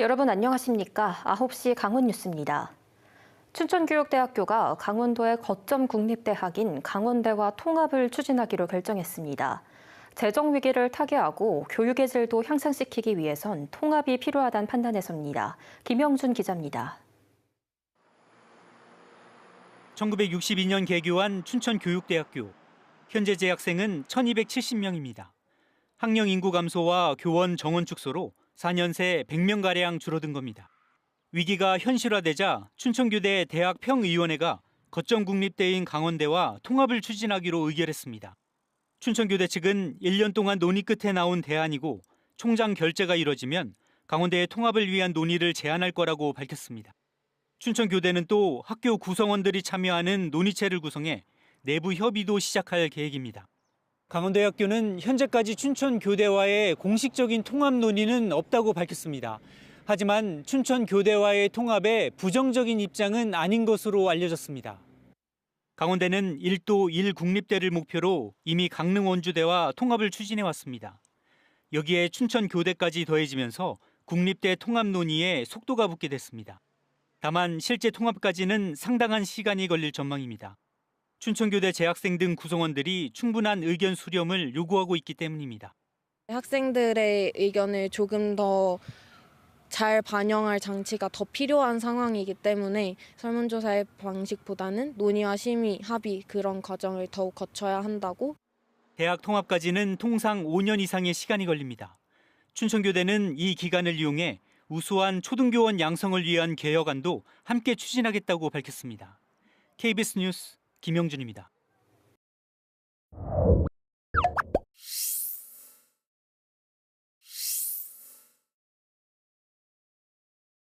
여러분 안녕하십니까? 9시 강원 뉴스입니다. 춘천교육대학교가 강원도의 거점 국립대학인 강원대와 통합을 추진하기로 결정했습니다. 재정 위기를 타개하고 교육의 질도 향상시키기 위해선 통합이 필요하다는 판단에서입니다. 김영준 기자입니다. 1962년 개교한 춘천교육대학교. 현재 재학생은 1270명입니다. 학령 인구 감소와 교원 정원 축소로 4년 새 100명가량 줄어든 겁니다. 위기가 현실화되자 춘천교대 대학평의원회가 거점 국립대인 강원대와 통합을 추진하기로 의결했습니다. 춘천교대 측은 1년 동안 논의 끝에 나온 대안이고 총장 결재가 이뤄지면 강원대의 통합을 위한 논의를 제안할 거라고 밝혔습니다. 춘천교대는 또 학교 구성원들이 참여하는 논의체를 구성해 내부 협의도 시작할 계획입니다. 강원대학교는 현재까지 춘천교대와의 공식적인 통합 논의는 없다고 밝혔습니다. 하지만 춘천교대와의 통합에 부정적인 입장은 아닌 것으로 알려졌습니다. 강원대는 1도 1국립대를 목표로 이미 강릉 원주대와 통합을 추진해 왔습니다. 여기에 춘천교대까지 더해지면서 국립대 통합 논의에 속도가 붙게 됐습니다. 다만 실제 통합까지는 상당한 시간이 걸릴 전망입니다. 춘천교대 재학생 등 구성원들이 충분한 의견 수렴을 요구하고 있기 때문입니다. 학생들의 의견을 조금 더 잘 반영할 장치가 더 필요한 상황이기 때문에 설문조사의 방식보다는 논의와 심의, 합의 그런 과정을 더욱 거쳐야 한다고 대학 통합까지는 통상 5년 이상의 시간이 걸립니다. 춘천교대는 이 기간을 이용해 우수한 초등교원 양성을 위한 개혁안도 함께 추진하겠다고 밝혔습니다. KBS 뉴스 김영준입니다.